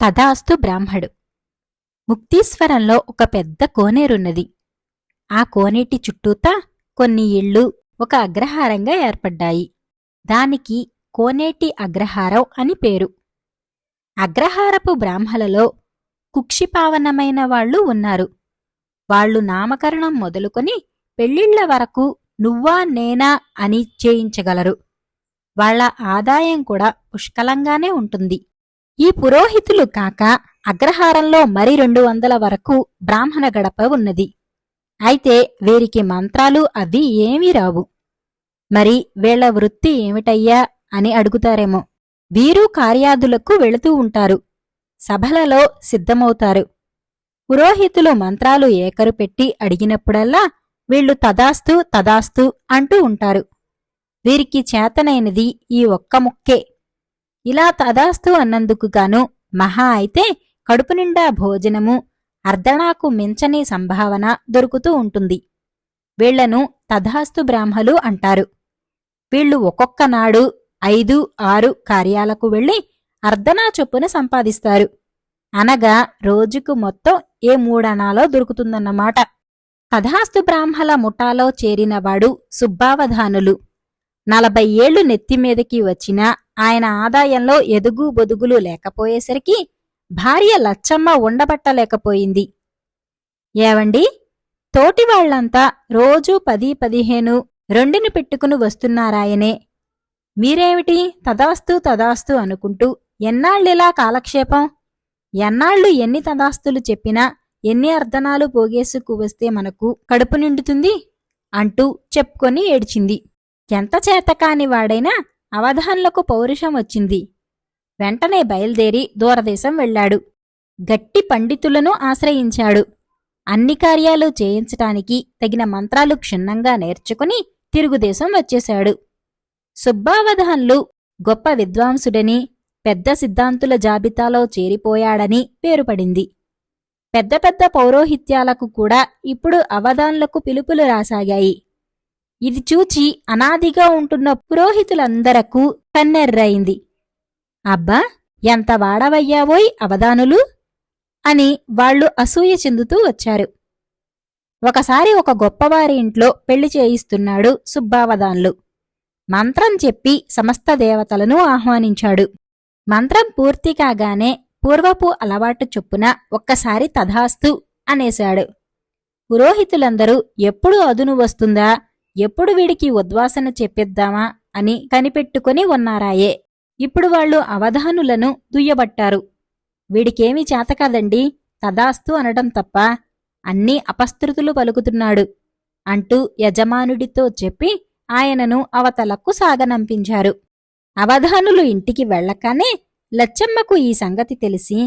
తదాస్తు బ్రాహ్మడు. ముక్తీశ్వరంలో ఒక పెద్ద కోనేరున్నది. ఆ కోనేటి చుట్టూతా కొన్ని ఇళ్ళు ఒక అగ్రహారంగా ఏర్పడ్డాయి. దానికి కోనేటి అగ్రహారం అని పేరు. అగ్రహారపు బ్రాహ్మలలో కుక్షిపావనమైన వాళ్ళు ఉన్నారు. వాళ్ళు నామకరణం మొదలుకొని పెళ్ళిళ్ళ వరకు నువ్వా నేనా అని చేయించగలరు. వాళ్ళ ఆదాయం కూడా పుష్కలంగానే ఉంటుంది. ఈ పురోహితులు కాక అగ్రహారంలో మరి రెండు వందల వరకు బ్రాహ్మణ గడప ఉన్నది. అయితే వీరికి మంత్రాలు అవి ఏమీ రావు. మరి వీళ్ళ వృత్తి ఏమిటయ్యా అని అడుగుతారేమో. వీరు కార్యాదులకు వెళుతూ ఉంటారు. సభలలో సిద్ధమవుతారు. పురోహితులు మంత్రాలు ఏకరు పెట్టి అడిగినప్పుడల్లా వీళ్ళు తదాస్తు తదాస్తు అంటూ ఉంటారు. వీరికి చేతనైనది ఈ ఒక్క ముక్కే. ఇలా తదాస్తు అన్నందుకు గాను మహా అయితే కడుపు నిండా భోజనము అర్ధణాకు మించని సంభావన దొరుకుతూ ఉంటుంది. వీళ్ళను తథాస్తు బ్రాహ్మలు అంటారు. వీళ్ళు ఒక్కొక్క నాడు ఐదు ఆరు కార్యాలకు వెళ్ళి అర్ధనా చొప్పున సంపాదిస్తారు. అనగా రోజుకు మొత్తం ఏ మూడనాలో దొరుకుతుందన్నమాట. తథాస్తు బ్రాహ్మల ముఠాలో చేరినవాడు సుబ్బావధానులు. నలభై ఏళ్ళు నెత్తిమీదకి వచ్చినా ఆయన ఆదాయంలో ఎదుగు బొదుగులు లేకపోయేసరికి భార్య లచ్చమ్మ ఉండబట్టలేకపోయింది. ఏవండి? తోటివాళ్ళంతా రోజూ పది పదిహేను రెండుని పెట్టుకుని వస్తున్నారాయనే. మీరేమిటి తదాస్తు తదాస్తు అనుకుంటూ ఎన్నాళ్ళిలా కాలక్షేపం? ఎన్నాళ్ళు ఎన్ని తదాస్తులు చెప్పినా ఎన్ని అర్ధనాలు పోగేసుకు వస్తే మనకు కడుపు నిండుతుంది? అంటూ చెప్పుకొని ఏడ్చింది. ఎంత చేతకాని వాడైనా అవధాన్లకు పౌరుషం వచ్చింది. వెంటనే బయల్దేరి దూరదేశం వెళ్ళాడు. గట్టి పండితులను ఆశ్రయించాడు. అన్ని కార్యాలు చేయించటానికి తగిన మంత్రాలు క్షుణ్ణంగా నేర్చుకుని తిరుగుదేశం వచ్చేశాడు. సుబ్బావధాన్లు గొప్ప విద్వాంసుడని పెద్ద సిద్ధాంతుల జాబితాలో చేరిపోయాడని పేరుపడింది. పెద్ద పెద్ద పౌరోహిత్యాలకు కూడా ఇప్పుడు అవధాన్లకు పిలుపులు రాసాగాయి. ఇది చూచి అనాదిగా ఉంటున్న పురోహితులందరకు కన్నెర్రైంది. అబ్బా ఎంత వాడవయ్యావోయ్ అవధానులు? అని వాళ్ళు అసూయ చెందుతూ వచ్చారు. ఒకసారి ఒక గొప్పవారి ఇంట్లో పెళ్ళి చేయిస్తున్నాడు సుబ్బావదాన్లు మంత్రం చెప్పి సమస్త దేవతలను ఆహ్వానించాడు. మంత్రం పూర్తి కాగానే పూర్వపు అలవాటు చొప్పున ఒక్కసారి తథాస్తు అనేశాడు. పురోహితులందరూ ఎప్పుడు అదును వస్తుందా? ఎప్పుడు వీడికి ఉద్వాసన చెప్పిద్దామా అని కనిపెట్టుకుని ఉన్నారాయే. ఇప్పుడు వాళ్ళు అవధానులను దుయ్యబట్టారు. వీడికేమీ చేతకాదండి తదాస్తు అనడం తప్ప అన్నీ అపస్తృతులు పలుకుతున్నాడు అంటూ యజమానుడితో చెప్పి ఆయనను అవతలకు సాగనంపించారు. అవధానులు ఇంటికి వెళ్ళగానే లచ్చమ్మకు ఈ సంగతి తెలిసి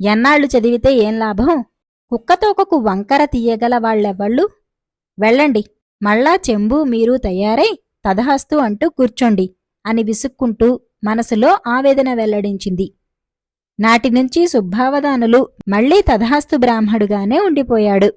ఎన్నాళ్ళు చదివితే ఏం లాభం? కుక్కతోకకు వంకర తీయగల వాళ్ళెవ్వళ్ళు? వెళ్ళండి. మళ్ళా చెంబు మీరు తయారై తదహస్తు అంటూ కూర్చోండి అని విసుక్కుంటూ మనసులో ఆవేదన వెల్లడించింది. నాటినుంచి సుబ్బావధానులు మళ్ళీ తదహస్తు బ్రాహ్మడుగానే ఉండిపోయాడు.